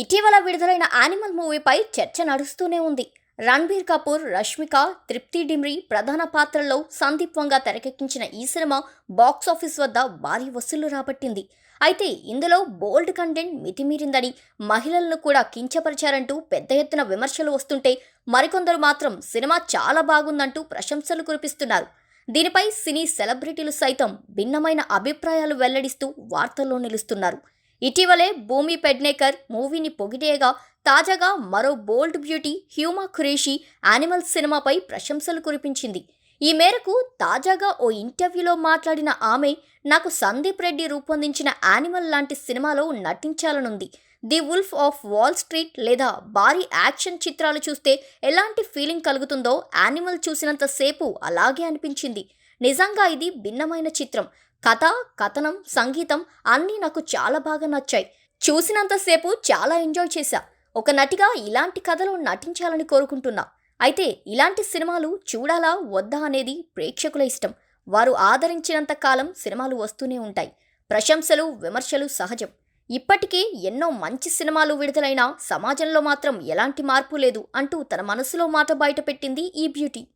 ఇటీవల విడుదలైన యానిమల్ మూవీపై చర్చ నడుస్తూనే ఉంది. రణ్బీర్ కపూర్ రష్మిక తృప్తి డిమ్రి ప్రధాన పాత్రల్లో సందీప్ వంగ తెరకెక్కించిన ఈ సినిమా బాక్సాఫీస్ వద్ద భారీ వసూళ్ళు రాబట్టింది. అయితే ఇందులో బోల్డ్ కంటెంట్ మితిమీరిందని మహిళలను కూడా కించపరిచారంటూ పెద్ద ఎత్తున విమర్శలు వస్తుంటే మరికొందరు మాత్రం సినిమా చాలా బాగుందంటూ ప్రశంసలు కురిపిస్తున్నారు. దీనిపై సినీ సెలబ్రిటీలు సైతం భిన్నమైన అభిప్రాయాలు వెల్లడిస్తూ వార్తల్లో నిలుస్తున్నారు. ఇటీవలే భూమి పెడ్నేకర్ మూవీని పొగిడేయగా తాజాగా మరో bold beauty Huma Qureshi Animal సినిమాపై ప్రశంసలు కురిపించింది. ఈ మేరకు తాజాగా ఓ ఇంటర్వ్యూలో మాట్లాడిన ఆమె నాకు సందీప్ రెడ్డి రూపొందించిన యానిమల్ లాంటి సినిమాలో నటించాలనుంది. The wolf of Wall Street లేదా భారీ యాక్షన్ చిత్రాలు చూస్తే ఎలాంటి ఫీలింగ్ కలుగుతుందో యానిమల్ చూసినంతసేపు అలాగే అనిపించింది. నిజంగా ఇది భిన్నమైన చిత్రం. కథ కథనం సంగీతం అన్నీ నాకు చాలా బాగా నచ్చాయి. చూసినంతసేపు చాలా ఎంజాయ్ చేశా. ఒక నటిగా ఇలాంటి కథలు నటించాలని కోరుకుంటున్నా. అయితే ఇలాంటి సినిమాలు చూడాలా వద్దా అనేది ప్రేక్షకుల ఇష్టం. వారు ఆదరించినంత కాలం సినిమాలు వస్తూనే ఉంటాయి. ప్రశంసలు విమర్శలు సహజం. ఇప్పటికీ ఎన్నో మంచి సినిమాలు విడుదలైనా సమాజంలో మాత్రం ఎలాంటి మార్పు లేదు అంటూ తన మనసులో మాట బయటపెట్టింది ఈ బ్యూటీ.